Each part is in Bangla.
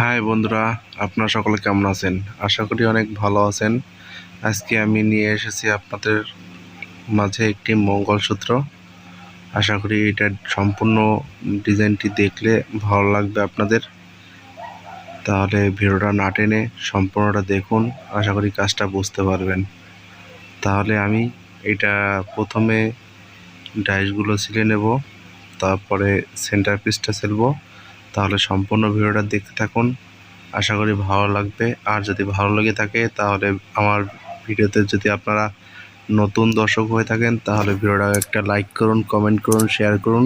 হাই বন্ধুরা, আপনারা সকলে কেমন আছেন? আশা করি অনেক ভালো আছেন। আজকে আমি নিয়ে এসেছি আপনাদের মাঝে একটি মঙ্গলসূত্র। আশা করি এটার সম্পূর্ণ ডিজাইনটি দেখলে ভালো লাগবে আপনাদের। তাহলে ভিডিওটা না টেনে সম্পূর্ণটা দেখুন, আশা করি কাজটা বুঝতে পারবেন। তাহলে আমি এটা প্রথমে ডাইসগুলো ছিলে নেব, তারপরে সেন্টার পিসটা সেলবো তাহলে সম্পূর্ণ ভিডিওটা দেখতে থাকুন। আশা করি ভালো লাগবে। আর যদি ভালো লেগে থাকে, তাহলে আমার ভিডিওতে যদি আপনারা নতুন দর্শক হয়ে থাকেন, তাহলে ভিডিওটা একটা লাইক করুন কমেন্ট করুন শেয়ার করুন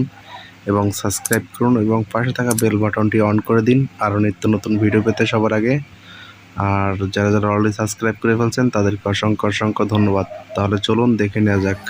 এবং সাবস্ক্রাইব করুন এবং পাশে থাকা বেল বাটনটি অন করে দিন। আরও নিত্য নতুন ভিডিও পেতে সবার আগে। আর যারা যারা অলরেডি সাবস্ক্রাইব করে ফেলছেন, তাদেরকে অসংখ্য অসংখ্য ধন্যবাদ। তাহলে চলুন দেখে নেওয়া যাক।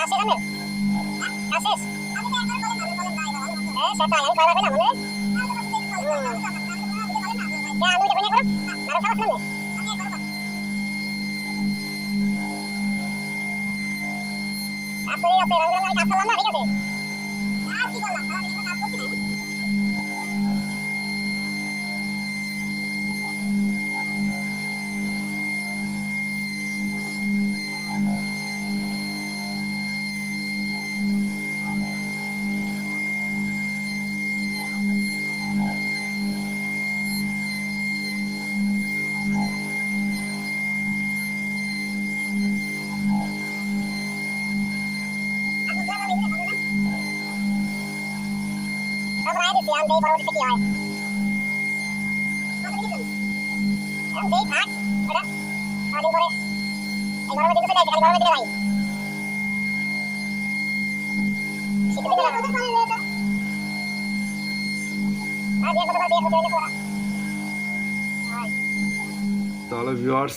ঠিক আছে না আসিস হ্যাঁ সেটাই আমি খারাপ না? রঙের কাজ করলাম না, ঠিক আছে? আর কি করলাম কাজ করছি না তারপর আয় দিচ্ছি আমি দেখি পরবর্তীতে কি হয় এই গরমের খালি গরমের তাহলে ভিউয়ার্স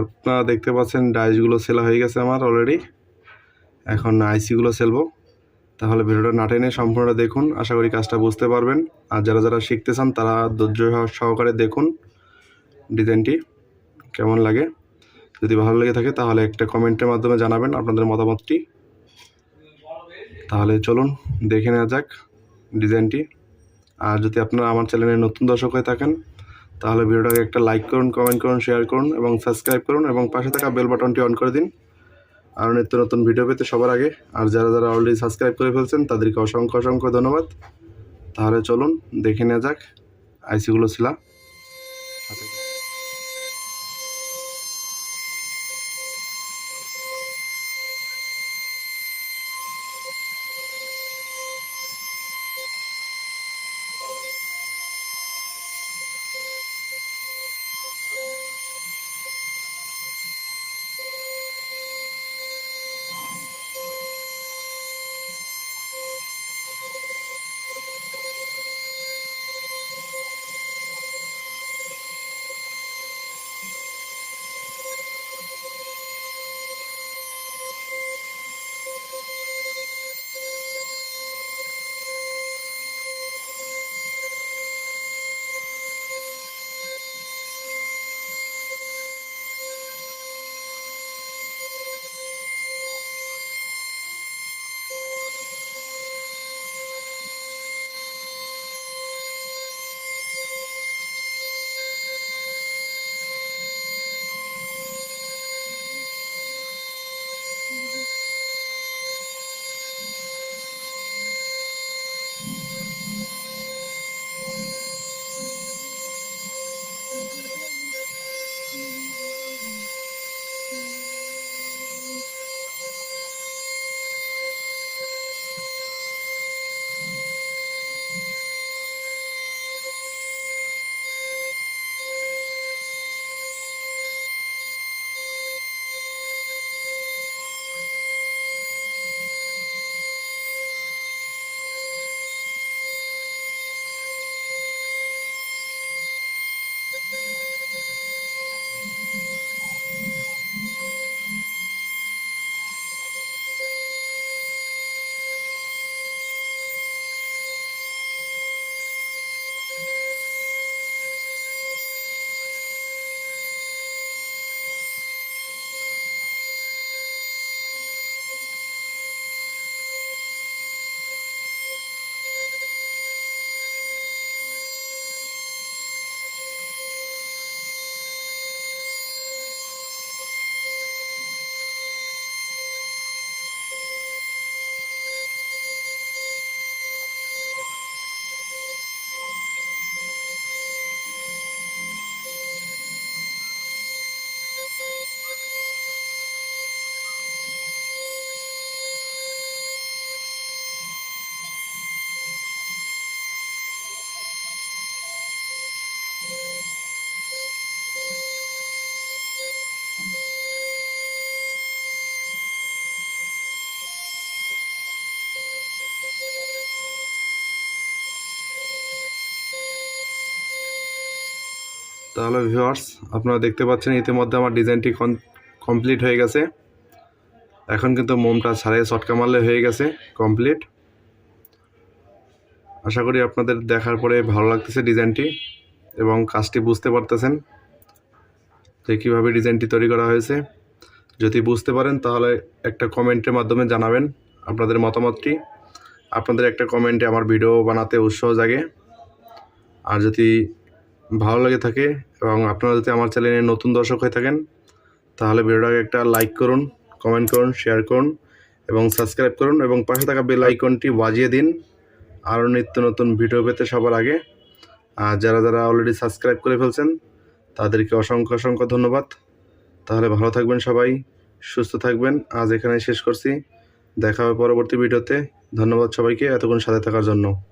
আপনারা দেখতে পাচ্ছেন ডাইসগুলো সেলা হয়ে গেছে আমার অলরেডি এখন আইসিগুলো সেলবো তাহলে ভিডিওটা না টেনে সম্পূর্ণটা দেখুন। আশা করি কাজটা বুঝতে পারবেন। আর যারা যারা শিখতে চান, তারা ধৈর্য সহকারে দেখুন ডিজাইনটি, কেমন লাগে। যদি ভালো লেগে থাকে, তাহলে একটা কমেন্টের মাধ্যমে জানাবেন আপনাদের মতামতটি। তাহলে চলুন, দেখে নেওয়া যাক ডিজাইনটি। আর যদি আপনারা আমার চ্যানেলে নতুন দর্শক হয়ে থাকেন, তাহলে ভিডিওটাকে একটা লাইক করুন, কমেন্ট করুন, শেয়ার করুন এবং সাবস্ক্রাইব করুন এবং পাশে থাকা বেল বাটনটি অন করে দিন। আরও নিত্য নতুন ভিডিও পেতে সবার আগে। আর যারা যারা অলরেডি সাবস্ক্রাইব করে ফেলছেন, তাদেরকে অসংখ্য অসংখ্য ধন্যবাদ। তাহলে চলুন, দেখে নেওয়া যাক। আইসিগুলো ছিল। তাহলে ভিউয়ার্স আপনারা দেখতে পাচ্ছেন ইতিমধ্যে আমার ডিজাইনটি কমপ্লিট হয়ে গেছে। এখন কিন্তু মোমটা ছাড়িয়ে চটকা মারলে হয়ে গেছে কমপ্লিট আশা করি আপনাদের দেখার পরে ভালো লাগতেছে ডিজাইনটি এবং কাজটি বুঝতে পারতেছেন যে কীভাবে ডিজাইনটি তৈরি করা হয়েছে। যদি বুঝতে পারেন তাহলে একটা কমেন্টের মাধ্যমে জানাবেন আপনাদের মতামতটি। আপনাদের একটা কমেন্টে আমার ভিডিও বানাতে উৎসাহ জাগে। আর যদি ভালো লাগে থাকে এবং আপনারা যদি আমার চ্যানেলে নতুন দর্শক হয়ে থাকেন, তাহলে ভিডিওটাকে একটা লাইক করুন কমেন্ট করুন শেয়ার করুন এবং সাবস্ক্রাইব করুন এবং পাশে থাকা বেল আইকনটি বাজিয়ে দিন। আরও নিত্য নতুন ভিডিও পেতে সবার আগে। আর যারা যারা অলরেডি সাবস্ক্রাইব করে ফেলছেন, তাদেরকে অসংখ্য অসংখ্য ধন্যবাদ। তাহলে ভালো থাকবেন সবাই, সুস্থ থাকবেন। আজ এখানে শেষ করছি। দেখা হবে পরবর্তী ভিডিওতে ধন্যবাদ সবাইকে এতক্ষণ সাথে থাকার জন্য।